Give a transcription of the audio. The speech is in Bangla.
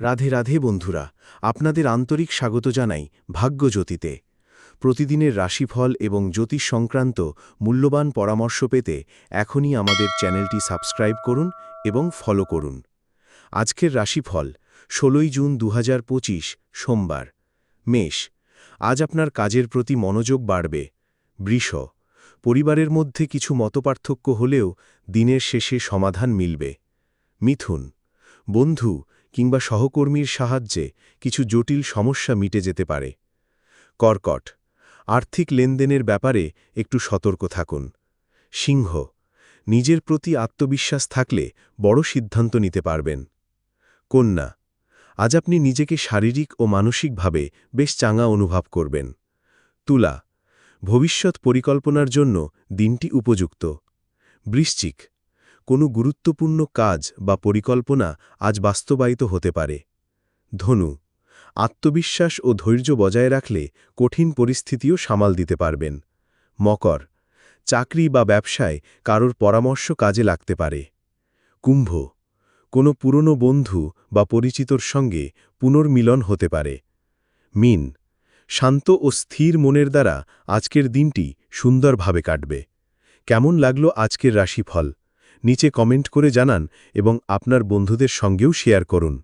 রাধে রাধে বন্ধুরা, আপনাদের আন্তরিক স্বাগত জানাই ভাগ্যজ্যোতিতে। প্রতিদিনের রাশিফল এবং জ্যোতিষ সংক্রান্ত মূল্যবান পরামর্শ পেতে এখনই আমাদের চ্যানেলটি সাবস্ক্রাইব করুন এবং ফলো করুন। আজকের রাশিফল, ষোলোই জুন দু হাজার পঁচিশ, সোমবার। মেষ, আজ আপনার কাজের প্রতি মনোযোগ বাড়বে। বৃষ, পরিবারের মধ্যে কিছু মতপার্থক্য হলেও দিনের শেষে সমাধান মিলবে। মিথুন, বন্ধু কিংবা সহকর্মীর সাহায্যে কিছু জটিল সমস্যা মিটে যেতে পারে। কর্কট, আর্থিক লেনদেনের ব্যাপারে একটু সতর্ক থাকুন। সিংহ, নিজের প্রতি আত্মবিশ্বাস থাকলে বড় সিদ্ধান্ত নিতে পারবেন। কন্যা, আজ আপনি নিজেকে শারীরিক ও মানসিকভাবে বেশ চাঙা অনুভব করবেন। তুলা, ভবিষ্যৎ পরিকল্পনার জন্য দিনটি উপযুক্ত। বৃশ্চিক কোনো গুরুত্বপূর্ণ কাজ বা পরিকল্পনা আজ বাস্তবায়িত হতে পারে। ধনু, আত্মবিশ্বাস ও ধৈর্য বজায় রাখলে কঠিন পরিস্থিতিও সামাল দিতে পারবেন। মকর, চাকরি বা ব্যবসায় কারোর পরামর্শ কাজে লাগতে পারে। কুম্ভ, কোনো পুরনো বন্ধু বা পরিচিতর সঙ্গে পুনর্মিলন হতে পারে। মিন, শান্ত ও স্থির মনের দ্বারা আজকের দিনটি সুন্দরভাবে কাটবে। কেমন লাগল আজকের রাশিফল? নিচে কমেন্ট করে জানান এবং আপনার বন্ধুদের সঙ্গেও শেয়ার করুন।